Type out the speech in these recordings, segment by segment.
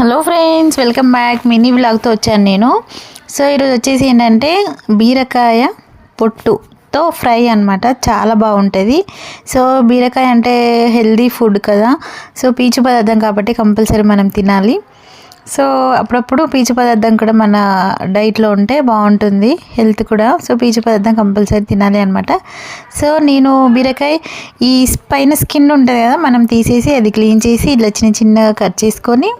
Hello friends welcome back. Mini వ్లాగ్తో వచ్చాను నేను. So ఈరోజు వచ్చేసి ఏంటంటే బీరకాయ పొట్టుతో ఫ్రై అనమాట చాలా బాగుంటుంది. సో బీరకాయ అంటే హెల్దీ ఫుడ్ కదా. సో పీచు పదార్థం కాబట్టి కంపల్సరీ మనం తినాలి. సో అప్పుడప్పుడు పీచు పదార్థం కూడా మన డైట్లో ఉంటే బాగుంటుంది. హెల్త్ కూడా. సో పీచు పదార్థం కంపల్సరీ తినాలి అనమాట సో నేను బీరకాయ ఈ పైన స్కిన్ ఉంటుంది కదా మనం తీసేసి అది క్లీన్ చేసి ఇట్లా చిన్న చిన్నగా కట్ చేసుకొని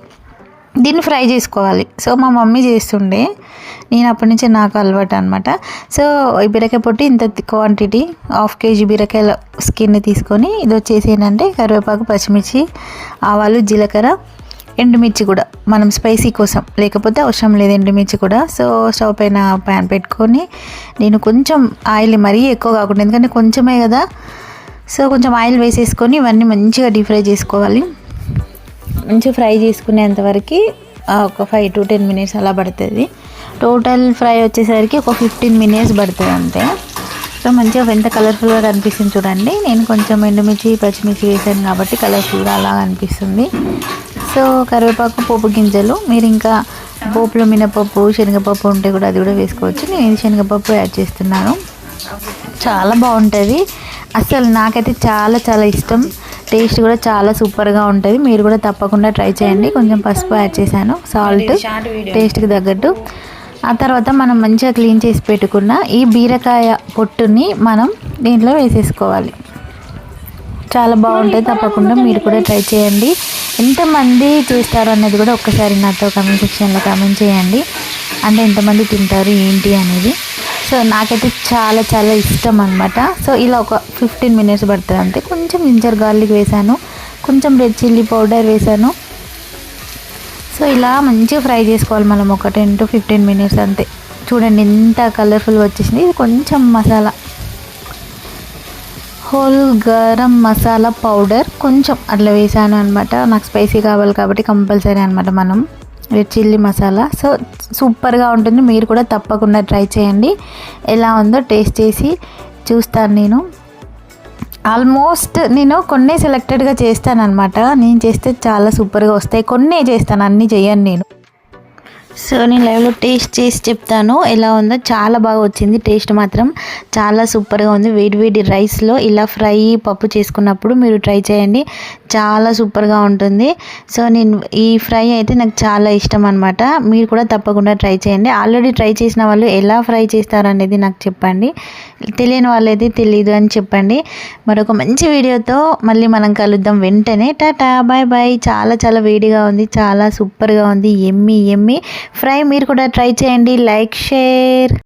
దీన్ని ఫ్రై చేసుకోవాలి. సో మా మమ్మీ చేస్తుండే. నేను అప్పటి నుంచి నాకు అలవాటు అనమాట సో ఈ బీరకాయ పొట్టి ఇంత క్వాంటిటీ హాఫ్ కేజీ బీరకాయల స్కిన్ తీసుకొని ఇది వచ్చేసి ఏంటంటే కరివేపాకు పచ్చిమిర్చి ఆవాలు జీలకర్ర ఎండుమిర్చి కూడా. మనం స్పైసీ కోసం. లేకపోతే అవసరం లేదు ఎండుమిర్చి కూడా. సో స్టవ్ పైన ప్యాన్ పెట్టుకొని నేను కొంచెం ఆయిల్ మరీ ఎక్కువ కాకుండా ఎందుకంటే కొంచెమే కదా. సో కొంచెం ఆయిల్ వేసేసుకొని ఇవన్నీ మంచిగా డీప్ ఫ్రై చేసుకోవాలి. మంచిగా ఫ్రై చేసుకునేంతవరకు ఒక ఫైవ్ టు టెన్ మినిట్స్ అలా పడుతుంది. టోటల్ ఫ్రై వచ్చేసరికి ఒక ఫిఫ్టీన్ మినిట్స్ పడుతుంది అంతే. సో మంచిగా ఎంత కలర్ఫుల్గా కనిపిస్తుంది చూడండి. నేను కొంచెం ఎండుమిర్చి పచ్చిమిర్చి వేసాను కాబట్టి కలర్ఫుల్గా అలా అనిపిస్తుంది సో కరివేపాకు పోపు గింజలు మీరు ఇంకా పోపులో మినపప్పు శనగపప్పు ఉంటే కూడా అది కూడా వేసుకోవచ్చు. నేను శనగపప్పు యాడ్ చేస్తున్నాను. చాలా బాగుంటుంది. అసలు నాకైతే చాలా చాలా ఇష్టం. టేస్ట్ కూడా చాలా సూపర్గా ఉంటుంది. మీరు కూడా తప్పకుండా ట్రై చేయండి. కొంచెం పసుపు యాడ్ చేశాను. సాల్ట్ టేస్ట్కి తగ్గట్టు. ఆ తర్వాత మనం మంచిగా క్లీన్ చేసి పెట్టుకున్న ఈ బీరకాయ పొట్టుని మనం దీంట్లో వేసేసుకోవాలి. చాలా బాగుంటుంది తప్పకుండా మీరు కూడా ట్రై చేయండి. ఎంతమంది చేస్తారు అన్నది కూడా ఒక్కసారి నాతో కమెంట్ సెక్షన్లో కమెంట్ చేయండి. అంటే ఎంతమంది తింటారు ఏంటి అనేది. సో నాకైతే చాలా చాలా ఇష్టం అనమాట సో ఇలా ఒక ఫిఫ్టీన్ మినిట్స్ పడుతుంది అంతే. కొంచెం జింజర్ గార్లిక్ వేసాను. కొంచెం రెడ్ చిల్లీ పౌడర్ వేసాను. సో ఇలా మంచిగా ఫ్రై చేసుకోవాలి మనం ఒక టెన్ టు ఫిఫ్టీన్ మినిట్స్ అంతే. చూడండి ఎంత కలర్ఫుల్గా వచ్చేసింది. ఇది కొంచెం మసాలా. హోల్ గరం మసాలా పౌడర్ కొంచెం అట్లా వేసాను అనమాట నాకు స్పైసీ కావాలి కాబట్టి కంపల్సరీ అనమాట మనం. రెడ్ చిల్లీ మసాలా సో సూపర్గా ఉంటుంది మీరు కూడా తప్పకుండా ట్రై చేయండి ఎలా ఉందో టేస్ట్ చేసి చూస్తాను నేను ఆల్మోస్ట్ నేను కొన్ని సెలెక్టెడ్గా చేస్తాను అనమాట నేను చేస్తే చాలా సూపర్గా వస్తాయి కొన్ని చేస్తాను అన్నీ చేయను నేను సో నేను లైవ్లో టేస్ట్ చేసి చెప్తాను. ఎలా ఉందో చాలా బాగా వచ్చింది. టేస్ట్ మాత్రం చాలా సూపర్గా ఉంది. వేడి వేడి రైస్లో ఇలా ఫ్రై పప్పు చేసుకున్నప్పుడు మీరు ట్రై చేయండి. చాలా సూపర్గా ఉంటుంది. సో నేను ఈ ఫ్రై అయితే నాకు చాలా ఇష్టం అనమాట మీరు కూడా తప్పకుండా ట్రై చేయండి. ఆల్రెడీ ట్రై చేసిన వాళ్ళు ఎలా ఫ్రై చేస్తారనేది నాకు చెప్పండి. తెలియని వాళ్ళైతే తెలియదు అని చెప్పండి. మరొక మంచి వీడియోతో మళ్ళీ మనం కలుద్దాం వెంటనే. Tata bye bye. చాలా చాలా వేడిగా ఉంది. చాలా సూపర్గా ఉంది. ఎమ్మి ఎమ్మి. ఫ్రై మీరు కూడా ట్రై చేయండి లైక్ షేర్